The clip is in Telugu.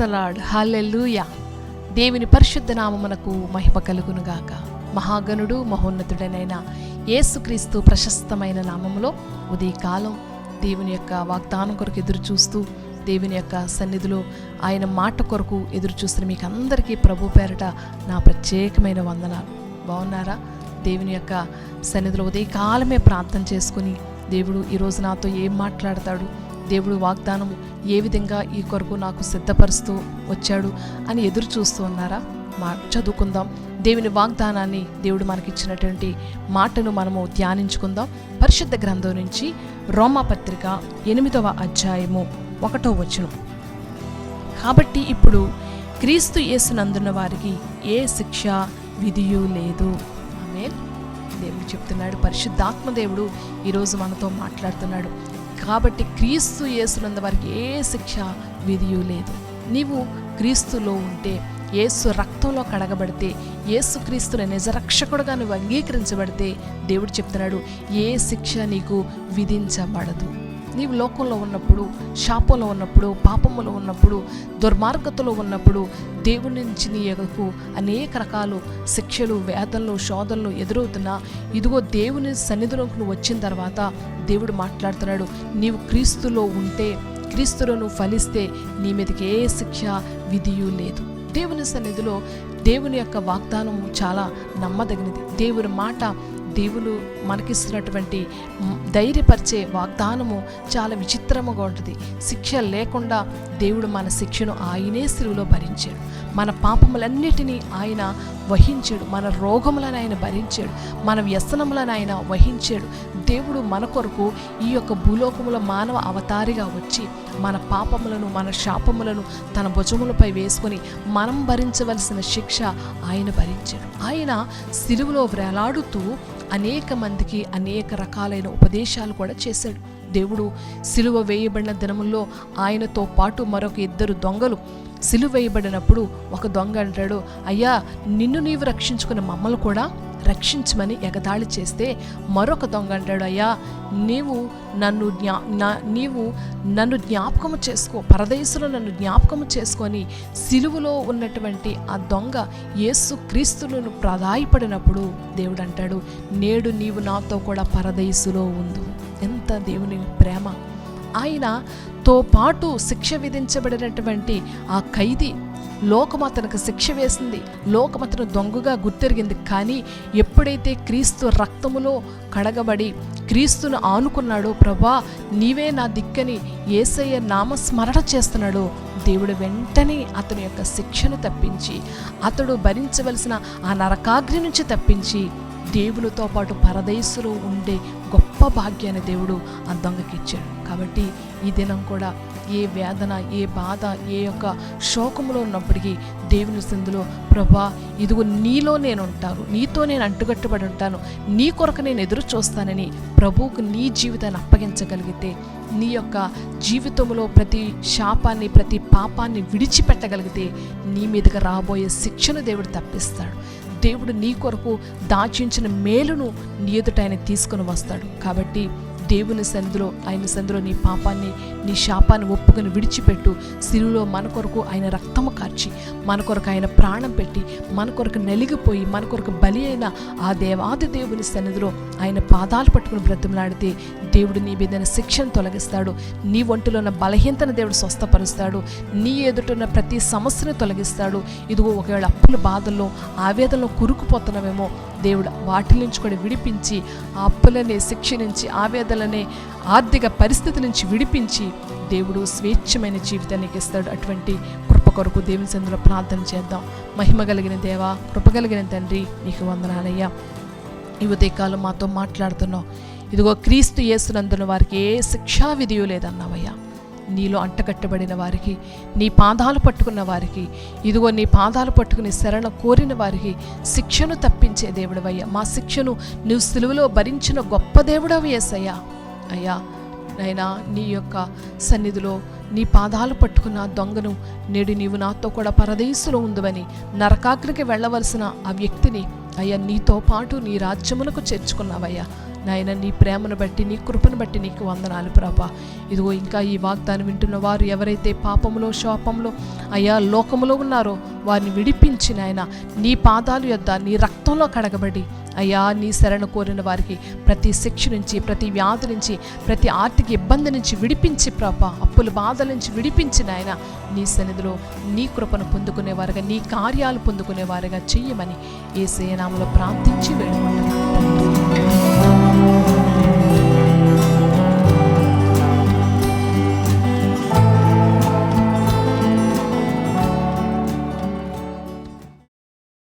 ప్రైస్తలాడ్ హాలెల్లుయా దేవుని పరిశుద్ధ నామమునకు మహిమ కలుగునుగాక మహాగణుడు మహోన్నతుడనైన యేసుక్రీస్తు ప్రశస్తమైన నామములో ఉదయకాలం దేవుని యొక్క వాగ్దానం కొరకు ఎదురు చూస్తూ దేవుని యొక్క సన్నిధిలో ఆయన మాట కొరకు ఎదురు చూస్తున్న మీకు అందరికీ ప్రభు పేరట నా ప్రత్యేకమైన వందనాలు. బాగున్నారా? దేవుని యొక్క సన్నిధిలో ఉదయకాలమే ప్రార్థన చేసుకుని దేవుడు ఈరోజు నాతో ఏం మాట్లాడతాడు? దేవుడు వాగ్దానం ఏ విధంగా ఈ కొరకు నాకు సిద్ధపరుస్తూ వచ్చాడు అని ఎదురు చూస్తూ ఉన్నారా? మా చదువుకుందాం. దేవుని వాగ్దానాన్ని దేవుడు మనకిచ్చినటువంటి మాటను మనము ధ్యానించుకుందాం. పరిశుద్ధ గ్రంథం నుంచి రోమా పత్రిక ఎనిమిదవ అధ్యాయము ఒకటో వచనం. కాబట్టి ఇప్పుడు క్రీస్తు యేసునందున్న వారికి ఏ శిక్ష విధియు లేదు. ఆమె దేవుడు చెప్తున్నాడు పరిశుద్ధాత్మ దేవుడు ఈరోజు మనతో మాట్లాడుతున్నాడు. కాబట్టి క్రీస్తు యేసునందు వారికి ఏ శిక్ష విధియు లేదు. నీవు క్రీస్తులో ఉంటే ఏసు రక్తంలో కడగబడితే ఏసుక్రీస్తుని నిజరక్షకుడుగా నువ్వు అంగీకరించబడితే దేవుడు చెప్తున్నాడు ఏ శిక్ష నీకు విధించబడదు. నీవు లోకంలో ఉన్నప్పుడు శాపంలో ఉన్నప్పుడు పాపములో ఉన్నప్పుడు దుర్మార్గతలో ఉన్నప్పుడు దేవుడి నుంచి నీ యొక్కకు అనేక రకాలు శిక్షలు వేదనలు శోధనలు ఎదురవుతున్నా ఇదిగో దేవుని సన్నిధిలోకి నువ్వు వచ్చిన తర్వాత దేవుడు మాట్లాడుతున్నాడు నీవు క్రీస్తులో ఉంటే క్రీస్తులో నువ్వు ఫలిస్తే నీ మీదకి ఏ శిక్ష విధియు లేదు. దేవుని సన్నిధిలో దేవుని యొక్క వాగ్దానము చాలా నమ్మదగినది. దేవుని మాట దేవుడు మనకిస్తున్నటువంటి ధైర్యపరిచే వాగ్దానము చాలా విచిత్రముగా ఉంటుంది. శిక్ష లేకుండా దేవుడు మన శిక్షను ఆయనే సిలువలో భరించాడు. మన పాపములన్నిటినీ ఆయన వహించాడు. మన రోగములను ఆయన భరించాడు. మన వ్యసనములను ఆయన వహించాడు. దేవుడు మన కొరకు ఈ యొక్క భూలోకముల మానవ అవతారిగా వచ్చి మన పాపములను మన శాపములను తన భుజములపై వేసుకొని మనం భరించవలసిన శిక్ష ఆయన భరించాడు. ఆయన సిలువలో వేలాడుతూ అనేక మందికి అనేక రకాలైన ఉపదేశాలు కూడా చేశాడు. దేవుడు సిలువ వేయబడిన దినముల్లో ఆయనతో పాటు మరొక ఇద్దరు దొంగలు సిలువేయబడినప్పుడు ఒక దొంగ అంటాడు అయ్యా నిన్ను నీవు రక్షించుకున్న మమ్మల్ని కూడా రక్షించమని ఎగతాళి చేస్తే మరొక దొంగ అంటాడు అయ్యా నీవు నన్ను జ్ఞా నా నీవు నన్ను జ్ఞాపకము చేసుకో పరదేశంలో నన్ను జ్ఞాపకము చేసుకొని సిలువలో ఉన్నటువంటి ఆ దొంగ యేసు క్రీస్తులను ప్రధాయపడినప్పుడు దేవుడు అంటాడు నేడు నీవు నాతో కూడా పరదేశులో ఉండు. ఎంత దేవుని ప్రేమ. ఆయనతో పాటు శిక్ష విధించబడినటువంటి ఆ ఖైదీ లోకం అతనికి శిక్ష వేసింది. లోకం అతను దొంగగా గుర్తెరిగింది. కానీ ఎప్పుడైతే క్రీస్తు రక్తములో కడగబడి క్రీస్తును ఆనుకున్నాడో ప్రభా నీవే నా దిక్కని ఏసయ్య నామస్మరణ చేస్తున్నాడో. దేవుడు వెంటనే అతని యొక్క శిక్షను తప్పించి అతడు భరించవలసిన ఆ నరకాగ్ని నుంచి తప్పించి దేవులతో పాటు పరదేశులో ఉండే గొప్ప భాగ్యాన్ని దేవుడు ఆ దొంగకి ఇచ్చాడు. కాబట్టి ఈ దినం కూడా ఏ వేదన ఏ బాధ ఏ యొక్క శోకములో ఉన్నప్పటికీ దేవుని సందులో ప్రభా ఇదిగో నీలో నేను ఉంటాను నీతో నేను అంటుకట్టుబడి ఉంటాను నీ కొరకు నేను ఎదురు చూస్తానని ప్రభువుకు నీ జీవితాన్ని అప్పగించగలిగితే నీ యొక్క జీవితంలో ప్రతి శాపాన్ని ప్రతి పాపాన్ని విడిచిపెట్టగలిగితే నీ మీదుగా రాబోయే శిక్షను దేవుడు తప్పిస్తాడు. దేవుడు నీ కొరకు దాచించిన మేలును నీ ఎదుట ఆయన తీసుకుని వస్తాడు. కాబట్టి దేవుని సందులో ఆయన సందులో నీ పాపాన్ని నీ శాపాన్ని ఒప్పుకొని విడిచిపెట్టు. సిరులో మన కొరకు ఆయన రక్తము కార్చి మన కొరకు ఆయన ప్రాణం పెట్టి మన కొరకు నలిగిపోయి మన కొరకు బలి అయిన ఆ దేవాది దేవుని సన్నిధిలో ఆయన పాదాలు పట్టుకుని బ్రతిమలాడితే దేవుడు నీ మీద శిక్షను తొలగిస్తాడు. నీ ఒంటిలో ఉన్న బలహీనతను దేవుడు స్వస్థపరుస్తాడు. నీ ఎదుటున్న ప్రతి సమస్యను తొలగిస్తాడు. ఇదిగో ఒకవేళ అప్పుల బాధల్లో ఆవేదనలో కురుకుపోతున్నామేమో దేవుడు వాటి నుంచి కూడా విడిపించి ఆ అప్పులనే శిక్ష నుంచి ఆవేదలనే ఆర్థిక పరిస్థితి నుంచి విడిపించి దేవుడు స్వేచ్ఛమైన జీవితాన్ని ఇస్తాడు. అటువంటి కృప కొరకు దేవుని సందులో ప్రార్థన చేద్దాం. మహిమ కలిగిన దేవా కృప కలిగిన తండ్రి నీకు వందనాలయ్యా. ఈ ఉదయకాలం మాతో మాట్లాడుతున్నావు. ఇదిగో క్రీస్తు యేసునందున వారికి ఏ శిక్షా విధియు లేదన్నావయ్యా. నీలో అంటకట్టబడిన వారికి నీ పాదాలు పట్టుకున్న వారికి ఇదిగో నీ పాదాలు పట్టుకుని శరణ కోరిన వారికి శిక్షను తప్పించే దేవుడవయ్యా. మా శిక్షను నువ్వు సిలువలో భరించిన గొప్ప దేవుడవి ఏసయ్యా అయ్యా నైనా నీ యొక్క సన్నిధిలో నీ పాదాలు పట్టుకున్న దొంగను నేడు నీవు నాతో కూడా పరదేశులో ఉందని నరకాగ్రికి వెళ్ళవలసిన ఆ వ్యక్తిని అయ్యా నీతో పాటు నీ రాజ్యమునకు చేర్చుకున్నావయ్యా. నాయన నీ ప్రేమను బట్టి నీ కృపను బట్టి నీకు వందనాలు ప్రభా. ఇదిగో ఇంకా ఈ వాగ్దానం వింటున్న వారు ఎవరైతే పాపములో శాపంలో అయ్యా లోకములో ఉన్నారో వారిని విడిపించి నాయన నీ పాదాలు యొద్ద నీ రక్తంలో కడగబడి అయ్యా నీ శరణ కోరిన వారికి ప్రతి శిక్ష నుంచి ప్రతి వ్యాధి నుంచి ప్రతి ఆర్థిక ఇబ్బంది నుంచి విడిపించి ప్రభ. అప్పుల బాధల నుంచి విడిపించి నాయన నీ సన్నిధిలో నీ కృపను పొందుకునేవారుగా నీ కార్యాలు పొందుకునేవారుగా చెయ్యమని ఏ సేనాములో ప్రార్థించి వేడుకుంటున్నాను